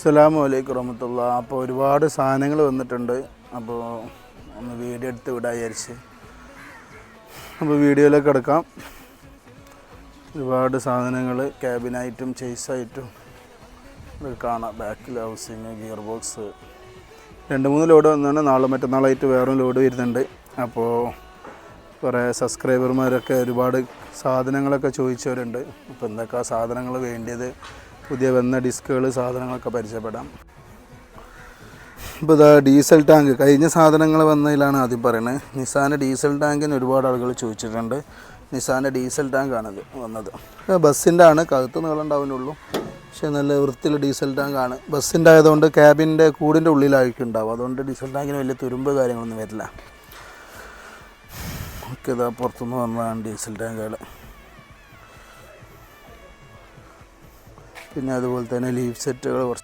അസ്സലാമു വലൈക്കും വറഹമത്തുള്ള. അപ്പോൾ ഒരുപാട് സാധനങ്ങൾ വന്നിട്ടുണ്ട്. അപ്പോൾ ഒന്ന് വീഡിയോ എടുത്ത് വിടാൻ വിചാരിച്ച്. അപ്പോൾ വീഡിയോയിലേക്ക് എടുക്കാം. ഒരുപാട് സാധനങ്ങൾ ക്യാബിനായിട്ടും ചേസായിട്ടും കാണാം. ബാക്കിൽ ഹൗസിങ് ഗിയർ ബോക്സ് രണ്ട് മൂന്ന് ലോഡ് വന്നാണ്. നാളെ മറ്റന്നാളായിട്ട് വേറൊരു ലോഡ് വരുന്നുണ്ട്. അപ്പോൾ കുറേ സബ്സ്ക്രൈബർമാരൊക്കെ ഒരുപാട് സാധനങ്ങളൊക്കെ ചോദിച്ചവരുണ്ട്. അപ്പോൾ എന്തൊക്കെ സാധനങ്ങൾ വേണ്ടിയത്? പുതിയ വന്ന ഡിസ്കുകൾ സാധനങ്ങളൊക്കെ പരിചയപ്പെടാം. ഇപ്പോൾ ഇതാ ഡീസൽ ടാങ്ക്. കഴിഞ്ഞ സാധനങ്ങൾ വന്നതിലാണ് ആദ്യം പറയുന്നത് നിസാന്റെ ഡീസൽ ടാങ്കിന് ഒരുപാട് ആളുകൾ ചോദിച്ചിട്ടുണ്ട്. നിസാന്റെ ഡീസൽ ടാങ്കാണിത് വന്നത്. ബസ്സിന്റെ ആണ്. കഴുത്ത് നീളം ഉണ്ടാവുന്നുള്ളൂ. പക്ഷേ നല്ല വൃത്തിയുള്ള ഡീസൽ ടാങ്കാണ്. ബസ്സിന്റെ ആയതുകൊണ്ട് ക്യാബിന്റെ കൂടിന്റെ ഉള്ളിലായിരിക്കും ഉണ്ടാവും അതുകൊണ്ട് ഡീസൽ ടാങ്കിന് വലിയ തുരുമ്പ് കാര്യങ്ങളൊന്നും വരില്ല. ഓക്കെ ഇതാ പുറത്തുനിന്ന് വന്നതാണ് ഡീസൽ ടാങ്കുകൾ പിന്നെ അതുപോലെ തന്നെ ലീഫ് സെറ്റുകൾ കുറച്ച്